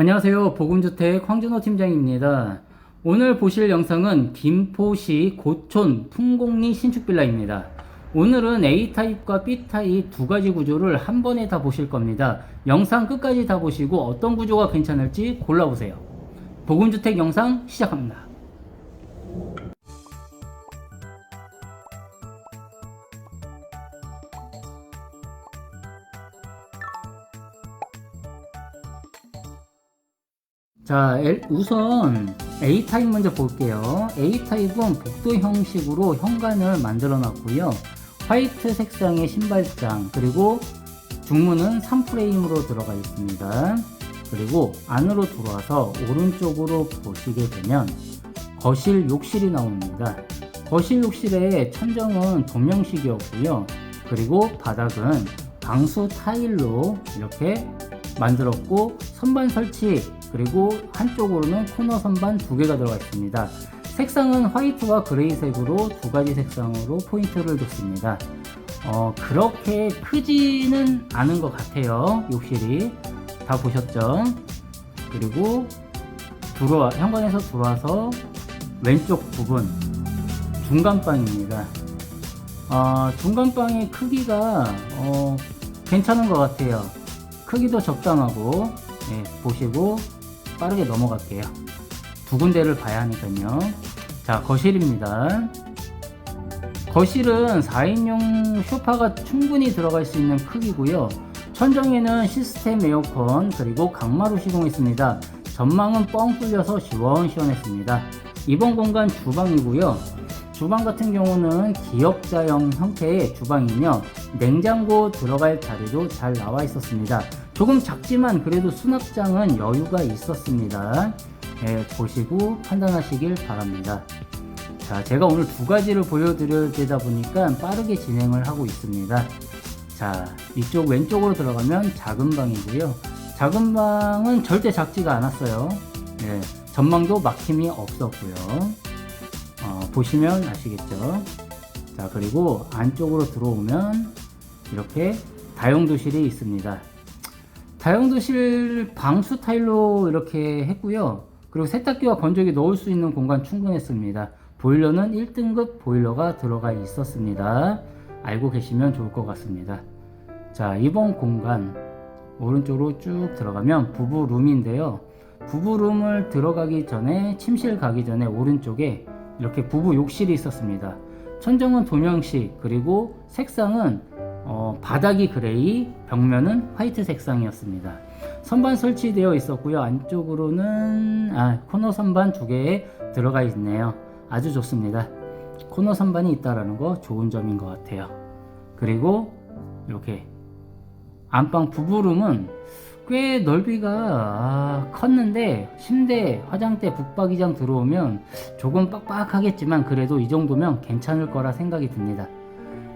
안녕하세요. 보금주택 황준호 팀장입니다. 오늘 보실 영상은 김포시 고촌 풍곡리 신축빌라입니다. 오늘은 A타입과 B타입 두 가지 구조를 한 번에 다 보실 겁니다. 영상 끝까지 다 보시고 어떤 구조가 괜찮을지 골라보세요. 보금주택 영상 시작합니다. 자, 엘- 우선 A타입 먼저 볼게요. A타입은 복도 형식으로 현관을 만들어 놨고요. 화이트 색상의 신발장, 그리고 중문은 3프레임으로 들어가 있습니다. 그리고 안으로 들어와서 오른쪽으로 보시게 되면 거실 욕실이 나옵니다. 거실 욕실의 천정은 도명식이었고요. 그리고 바닥은 방수 타일로 이렇게 만들었고 선반 설치 그리고 한쪽으로는 코너 선반 두 개가 들어가 있습니다. 색상은 화이트와 그레이색으로 두 가지 색상으로 포인트를 줬습니다. 어, 그렇게 크지는 않은 것 같아요. 욕실이 다 보셨죠? 그리고 들어와 현관에서 들어와서 왼쪽 부분 중간방입니다. 어, 중간방의 크기가 어, 괜찮은 것 같아요. 크기도 적당하고 예, 보시고 빠르게 넘어갈게요. 두 군데를 봐야 하니까요. 자 거실입니다. 거실은 4인용 소파가 충분히 들어갈 수 있는 크기고요. 천정에는 시스템 에어컨 그리고 강마루 시공했습니다. 전망은 뻥 뚫려서 시원시원했습니다. 이번 공간 주방이고요. 주방 같은 경우는 기역자형 형태의 주방이며 냉장고 들어갈 자리도 잘 나와 있었습니다. 조금 작지만 그래도 수납장은 여유가 있었습니다. 예, 보시고 판단하시길 바랍니다. 자, 제가 오늘 두 가지를 보여드려야 되다 보니까 빠르게 진행을 하고 있습니다. 자, 이쪽 왼쪽으로 들어가면 작은 방이고요. 작은 방은 절대 작지가 않았어요. 예, 전망도 막힘이 없었고요. 어, 보시면 아시겠죠? 자, 그리고 안쪽으로 들어오면 이렇게 다용도실이 있습니다. 다용도실 방수 타일로 이렇게 했고요. 그리고 세탁기와 건조기 넣을 수 있는 공간 충분했습니다. 보일러는 1등급 보일러가 들어가 있었습니다. 알고 계시면 좋을 것 같습니다. 자, 이번 공간 오른쪽으로 쭉 들어가면 부부룸인데요. 부부룸을 들어가기 전에 침실 가기 전에 오른쪽에 이렇게 부부 욕실이 있었습니다. 천정은 도명식 그리고 색상은 어, 바닥이 그레이, 벽면은 화이트 색상이었습니다. 선반 설치되어 있었고요. 안쪽으로는 아, 코너 선반 두 개에 들어가 있네요. 아주 좋습니다. 코너 선반이 있다라는 거 좋은 점인 것 같아요. 그리고 이렇게 안방 부부룸은 꽤 넓이가 아, 컸는데 침대, 화장대, 북박이장 들어오면 조금 빡빡하겠지만 그래도 이 정도면 괜찮을 거라 생각이 듭니다.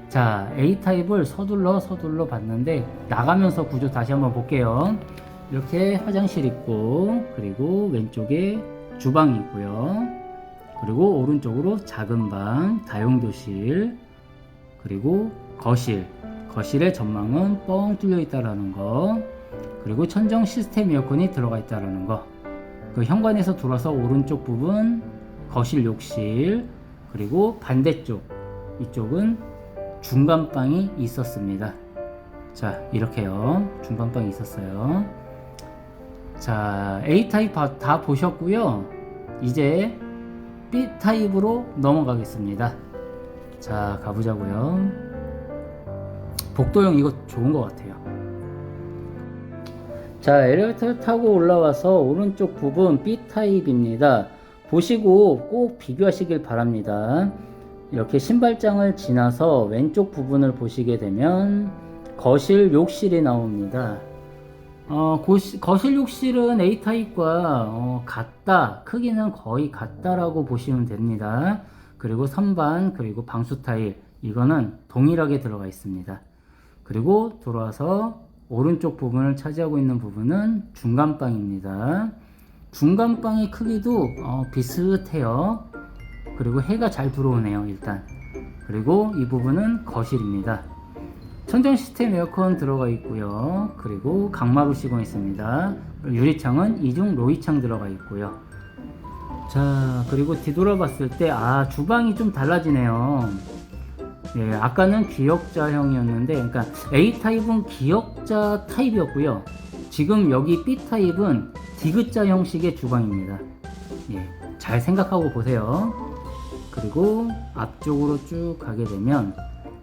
자, A타입을 서둘러 서둘러 봤는데 나가면서 구조 다시 한번 볼게요. 이렇게 화장실 있고 그리고 왼쪽에 주방이 있고요. 그리고 오른쪽으로 작은 방, 다용도실, 그리고 거실. 거실의 전망은 뻥 뚫려 있다라는 거. 그리고 천정 시스템 에어컨이 들어가 있다라는 거. 그 현관에서 들어서 오른쪽 부분 거실 욕실 그리고 반대쪽 이쪽은 중간방이 있었습니다. 자, 이렇게요. 중간방이 있었어요. 자, A타입 다, 다 보셨고요. 이제 B타입으로 넘어가겠습니다. 자, 가보자고요. 복도형 이거 좋은 것 같아요. 자, 엘리베이터를 타고 올라와서 오른쪽 부분 B타입입니다. 보시고 꼭 비교하시길 바랍니다. 이렇게 신발장을 지나서 왼쪽 부분을 보시게 되면 거실 욕실이 나옵니다. 어, 고시- 거실 욕실은 A타입과 어, 같다. 크기는 거의 같다라고 보시면 됩니다. 그리고 선반, 그리고 방수 타일. 이거는 동일하게 들어가 있습니다. 그리고 돌아와서 오른쪽 부분을 차지하고 있는 부분은 중간방입니다. 중간방의 크기도 어, 비슷해요. 그리고 해가 잘 들어오네요, 일단. 그리고 이 부분은 거실입니다. 천정 시스템 에어컨 들어가 있고요. 그리고 강마루 시공 있습니다. 유리창은 이중 로이창 들어가 있고요. 자, 그리고 뒤돌아봤을 때, 아, 주방이 좀 달라지네요. 예, 아까는 기역자형이었는데, 그러니까 A타입은 기역자 타입이었고요. 지금 여기 B타입은 디귿자 형식의 주방입니다. 예, 잘 생각하고 보세요. 그리고 앞쪽으로 쭉 가게 되면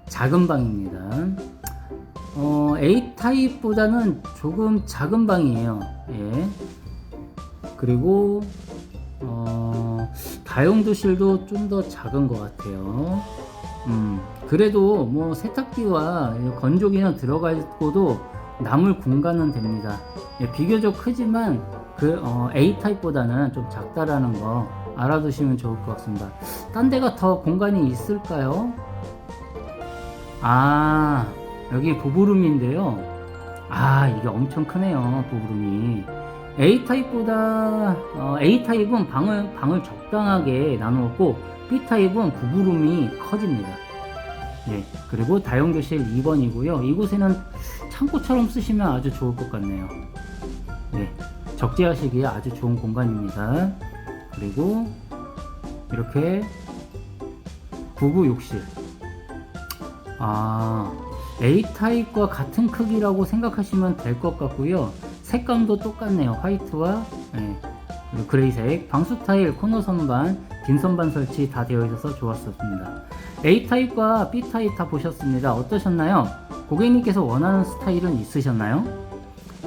작은 방입니다. 어, A타입보다는 조금 작은 방이에요. 예. 그리고 어, 다용도실도 좀 더 작은 것 같아요. 음, 그래도 뭐 세탁기와 건조기는 들어가 있고도 남을 공간은 됩니다. 예, 비교적 크지만 그 어, A 타입보다는 좀 작다라는 거 알아두시면 좋을 것 같습니다. 딴 데가 더 공간이 있을까요? 아 여기 부부룸인데요. 아 이게 엄청 크네요 부부룸이. A 타입보다 어, A 타입은 방을 방을 적당하게 나누었고 B 타입은 부부룸이 커집니다. 예 그리고 다용도실 2번이고요. 이곳에는 창고처럼 쓰시면 아주 좋을 것 같네요. 예 적재하시기에 아주 좋은 공간입니다. 그리고 이렇게 부부 욕실. 아, A타입과 같은 크기라고 생각하시면 될 것 같고요. 색감도 똑같네요. 화이트와 예, 그리고 그레이색, 방수 타일, 코너 선반, 긴 선반 설치 다 되어 있어서 좋았었습니다. A타입과 B타입 다 보셨습니다. 어떠셨나요? 고객님께서 원하는 스타일은 있으셨나요?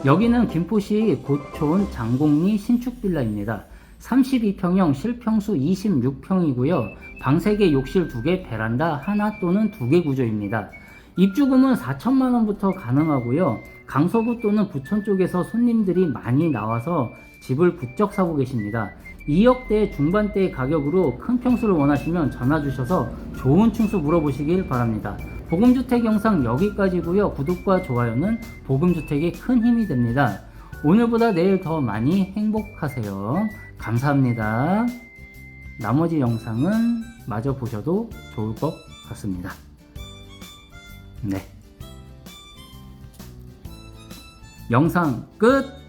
여기는 김포시 고촌 장곡리 신축 빌라입니다. 32평형 실평수 26평이고요. 방 3개, 욕실 2개, 베란다 하나 또는 2개 구조입니다. 입주금은 4천만 원부터 가능하고요. 강서구 또는 부천 쪽에서 손님들이 많이 나와서 집을 부쩍 사고 계십니다. 2억대 중반대 가격으로 큰 평수를 원하시면 전화 주셔서 좋은 층수 물어보시길 바랍니다. 보금주택 영상 여기까지고요. 구독과 좋아요는 보금주택에 큰 힘이 됩니다. 오늘보다 내일 더 많이 행복하세요. 감사합니다. 나머지 영상은 마저 보셔도 좋을 것 같습니다. 네. 영상 끝!